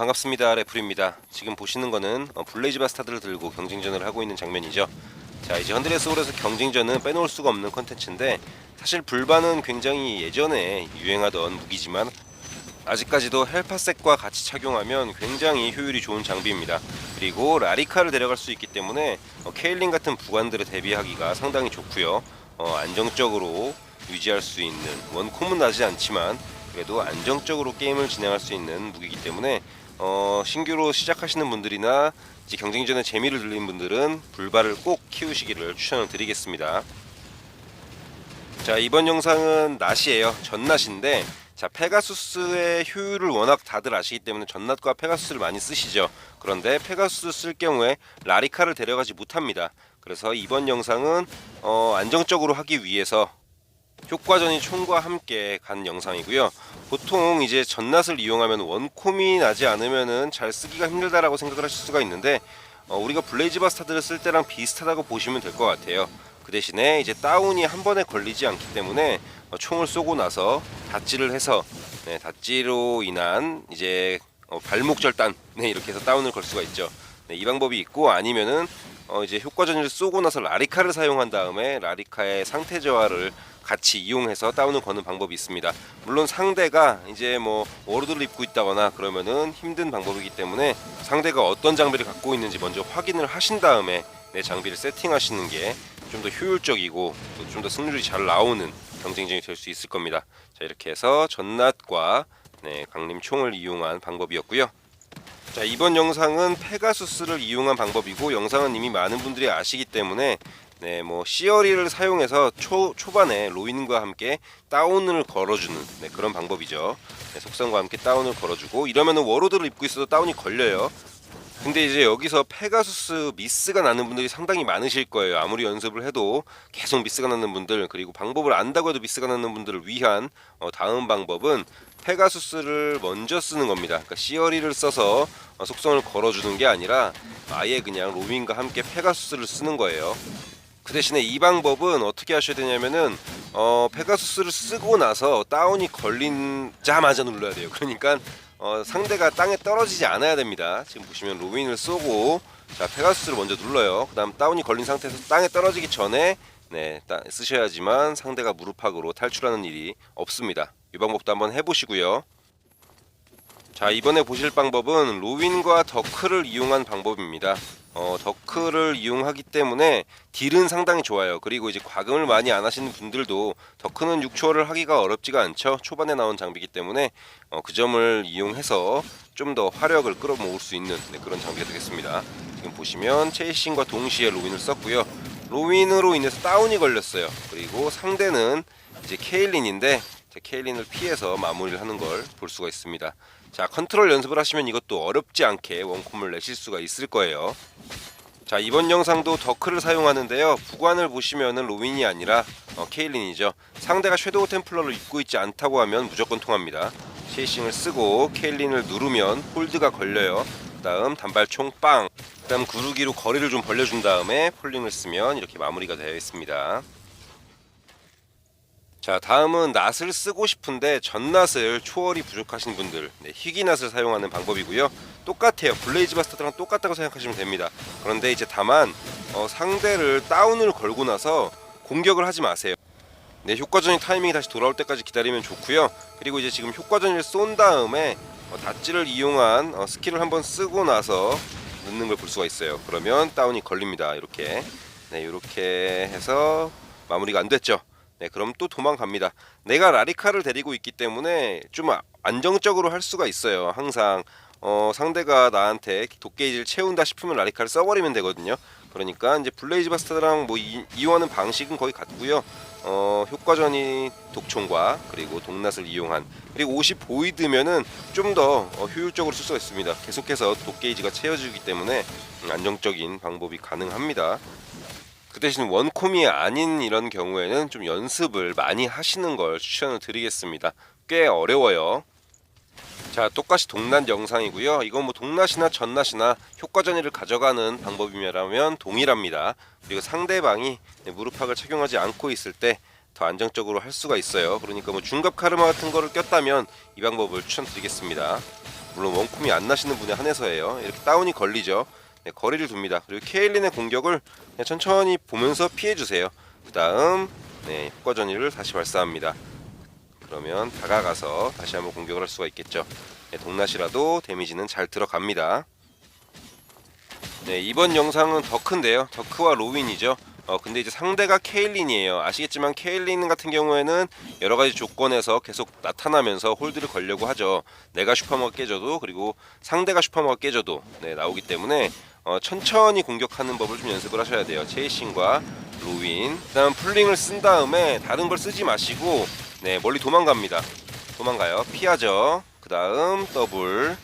반갑습니다 레플입니다. 지금 보시는 거는 어, 블레이즈 바스타드를 들고 경쟁전을 하고 있는 장면이죠. 자 이제 헌드레스 홀에서 경쟁전은 빼놓을 수가 없는 컨텐츠인데 사실 불바는 굉장히 예전에 유행하던 무기지만 아직까지도 헬파색과 같이 착용하면 굉장히 효율이 좋은 장비입니다. 그리고 라리카를 데려갈 수 있기 때문에 어, 케일린 같은 부관들을 대비하기가 상당히 좋고요. 어, 안정적으로 유지할 수 있는 원콤은 나지 않지만 그래도 안정적으로 게임을 진행할 수 있는 무기이기 때문에 어, 신규로 시작하시는 분들이나 이제 경쟁전에 재미를 들린 분들은 불발을 꼭 키우시기를 추천을 드리겠습니다. 자 이번 영상은 낫이에요. 전낫인데 자 페가수스의 효율을 워낙 다들 아시기 때문에 전낫과 페가수스를 많이 쓰시죠. 그런데 페가수스 쓸 경우에 라리카를 데려가지 못합니다. 그래서 이번 영상은 어, 안정적으로 하기 위해서 효과전이 총과 함께 간 영상이고요. 보통 이제 전낫을 이용하면 원콤이 나지 않으면은 잘 쓰기가 힘들다라고 생각을 하실 수가 있는데 어, 우리가 블레이즈 바스타드를 쓸 때랑 비슷하다고 보시면 될 것 같아요. 그 대신에 이제 다운이 한 번에 걸리지 않기 때문에 어, 총을 쏘고 나서 닷질을 해서 네, 닷지로 인한 이제 어, 발목 절단 네, 이렇게 해서 다운을 걸 수가 있죠. 네, 이 방법이 있고 아니면은 어, 이제 효과전을 쏘고 나서 라리카를 사용한 다음에 라리카의 상태 저하를 같이 이용해서 다운을 거는 방법이 있습니다. 물론 상대가 이제 뭐 워로드를 입고 있다거나 그러면은 힘든 방법이기 때문에 상대가 어떤 장비를 갖고 있는지 먼저 확인을 하신 다음에 내 장비를 세팅하시는 게 좀 더 효율적이고 좀 더 승률이 잘 나오는 경쟁전이 될 수 있을 겁니다. 자 이렇게 해서 전낫과 네, 강림 총을 이용한 방법이었고요. 자 이번 영상은 페가수스를 이용한 방법이고 영상은 이미 많은 분들이 아시기 때문에 네, 뭐 시어리를 사용해서 초 초반에 로인과 함께 다운을 걸어주는 네, 그런 방법이죠. 네, 속성과 함께 다운을 걸어주고 이러면 은 워로드를 입고 있어도 다운이 걸려요. 근데 이제 여기서 페가수스 미스가 나는 분들이 상당히 많으실 거예요. 아무리 연습을 해도 계속 미스가 나는 분들 그리고 방법을 안다고 해도 미스가 나는 분들을 위한 어, 다음 방법은 페가수스를 먼저 쓰는 겁니다. 그러니까 시어리를 써서 어, 속성을 걸어주는 게 아니라 아예 그냥 로밍과 함께 페가수스를 쓰는 거예요. 그 대신에 이 방법은 어떻게 하셔야 되냐면은 어, 페가수스를 쓰고 나서 다운이 걸린자마자 눌러야 돼요. 그러니까 어, 상대가 땅에 떨어지지 않아야 됩니다. 지금 보시면 로윈을 쏘고 자 페가수스를 먼저 눌러요. 그 다음 다운이 걸린 상태에서 땅에 떨어지기 전에 네 따, 쓰셔야지만 상대가 무릎팍으로 탈출하는 일이 없습니다. 이 방법도 한번 해보시고요. 자 이번에 보실 방법은 로윈과 더크를 이용한 방법입니다. 어, 더크를 이용하기 때문에 딜은 상당히 좋아요. 그리고 이제 과금을 많이 안 하시는 분들도 더크는 6초를 하기가 어렵지가 않죠. 초반에 나온 장비이기 때문에 어, 그 점을 이용해서 좀 더 화력을 끌어모을 수 있는 네, 그런 장비가 되겠습니다. 지금 보시면 체이싱과 동시에 로윈을 썼고요. 로윈으로 인해서 다운이 걸렸어요. 그리고 상대는 이제 케일린인데 케일린을 피해서 마무리를 하는 걸 볼 수가 있습니다. 자 컨트롤 연습을 하시면 이것도 어렵지 않게 원콤을 내실 수가 있을 거예요. 자 이번 영상도 더크를 사용하는데요. 부관을 보시면은 로윈이 아니라 어, 케일린이죠. 상대가 섀도우 템플러를 입고 있지 않다고 하면 무조건 통합니다. 쉐이싱을 쓰고 케일린을 누르면 홀드가 걸려요. 그다음 단발총 빵. 그다음 구르기로 거리를 좀 벌려준 다음에 폴링을 쓰면 이렇게 마무리가 되어 있습니다. 자 다음은 낫을 쓰고 싶은데 전낫을 초월이 부족하신 분들. 네, 희귀낫을 사용하는 방법이고요. 똑같아요. 블레이즈 바스타드랑 똑같다고 생각하시면 됩니다. 그런데 이제 다만 어, 상대를 다운을 걸고 나서 공격을 하지 마세요. 네 효과전이 타이밍이 다시 돌아올 때까지 기다리면 좋고요. 그리고 이제 지금 효과전을 쏜 다음에 어, 닷지를 이용한 어, 스킬을 한번 쓰고 나서 넣는 걸 볼 수가 있어요. 그러면 다운이 걸립니다. 이렇게. 네 이렇게 해서 마무리가 안 됐죠 네, 그럼 또 도망갑니다. 내가 라리카를 데리고 있기 때문에 좀 안정적으로 할 수가 있어요. 항상 어, 상대가 나한테 도게이지를 채운다 싶으면 라리카를 써버리면 되거든요. 그러니까 이제 블레이즈 바스타드랑 뭐 이, 이용하는 방식은 거의 같고요. 어, 효과전이 독총과 그리고 동낫을 이용한 그리고 옷이 보이드면은 좀더 어, 효율적으로 쓸 수가 있습니다. 계속해서 도게이지가 채워지기 때문에 음, 안정적인 방법이 가능합니다. 그 대신 원콤이 아닌 이런 경우에는 좀 연습을 많이 하시는 걸 추천을 드리겠습니다. 꽤 어려워요. 자, 똑같이 동낫 영상이고요. 이건 뭐 동낫이나 전낫이나 효과전이를 가져가는 방법이라면 동일합니다. 그리고 상대방이 무릎팍을 착용하지 않고 있을 때 더 안정적으로 할 수가 있어요. 그러니까 뭐 중갑 카르마 같은 거를 꼈다면 이 방법을 추천드리겠습니다. 물론 원콤이 안 나시는 분에 한해서예요. 이렇게 다운이 걸리죠. 네, 거리를 둡니다. 그리고 케일린의 공격을 천천히 보면서 피해 주세요. 그 다음 네, 효과 전이를 다시 발사합니다. 그러면 다가가서 다시 한번 공격을 할 수가 있겠죠. 네, 동낫이라도 데미지는 잘 들어갑니다. 네, 이번 영상은 더크인데요. 더크와 로윈이죠. 어, 근데 이제 상대가 케일린이에요. 아시겠지만 케일린 같은 경우에는 여러 가지 조건에서 계속 나타나면서 홀드를 걸려고 하죠. 내가 슈퍼머가 깨져도 그리고 상대가 슈퍼머가 깨져도 네, 나오기 때문에 어, 천천히 공격하는 법을 좀 연습을 하셔야 돼요. 체이싱과 로윈. 그다음 풀링을 쓴 다음에 다른 걸 쓰지 마시고 네, 멀리 도망갑니다. 도망가요. 피하죠. 그다음 더블.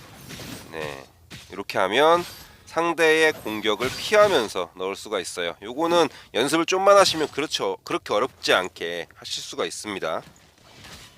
네. 이렇게 하면 상대의 공격을 피하면서 넣을 수가 있어요. 요거는 연습을 좀만 하시면 그렇죠. 그렇게 어렵지 않게 하실 수가 있습니다.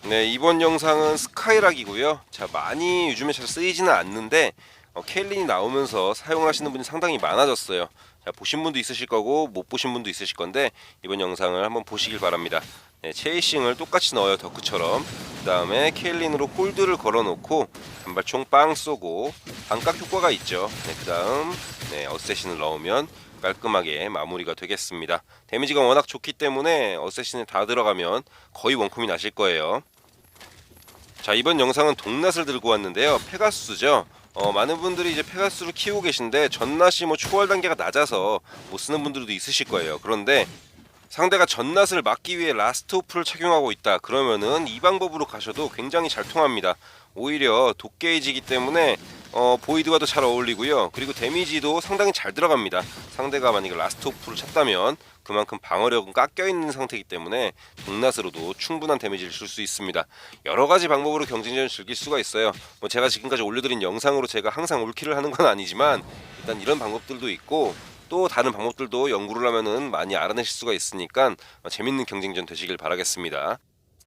네, 이번 영상은 스카이락이고요. 자, 많이 요즘에 잘 쓰이지는 않는데 어, 케일린이 나오면서 사용하시는 분이 상당히 많아졌어요. 자, 보신 분도 있으실 거고 못 보신 분도 있으실 건데 이번 영상을 한번 보시길 바랍니다. 네, 체이싱을 똑같이 넣어요 덕크처럼. 그 다음에 케일린으로 홀드를 걸어놓고 단발총 빵 쏘고 반각 효과가 있죠. 네, 그 다음 네, 어쌔신을 넣으면 깔끔하게 마무리가 되겠습니다. 데미지가 워낙 좋기 때문에 어쌔신에 다 들어가면 거의 원콤이 나실 거예요. 자 이번 영상은 동낫을 들고 왔는데요. 페가수스죠 어, 많은 분들이 이제 페가수스를 키우고 계신데 전낫이 뭐 초월 단계가 낮아서 못 쓰는 분들도 있으실 거예요. 그런데 상대가 전낫을 막기 위해 라스트 오프를 착용하고 있다 그러면은 이 방법으로 가셔도 굉장히 잘 통합니다. 오히려 독게이지이기 때문에 어, 보이드와도 잘 어울리고요. 그리고 데미지도 상당히 잘 들어갑니다. 상대가 만약에 라스트 오프를 찼다면 그만큼 방어력은 깎여 있는 상태이기 때문에 동낫으로도 충분한 데미지를 줄 수 있습니다. 여러 가지 방법으로 경쟁전을 즐길 수가 있어요. 뭐 제가 지금까지 올려드린 영상으로 제가 항상 올킬을 하는 건 아니지만 일단 이런 방법들도 있고 또 다른 방법들도 연구를 하면은 많이 알아내실 수가 있으니까 재밌는 경쟁전 되시길 바라겠습니다.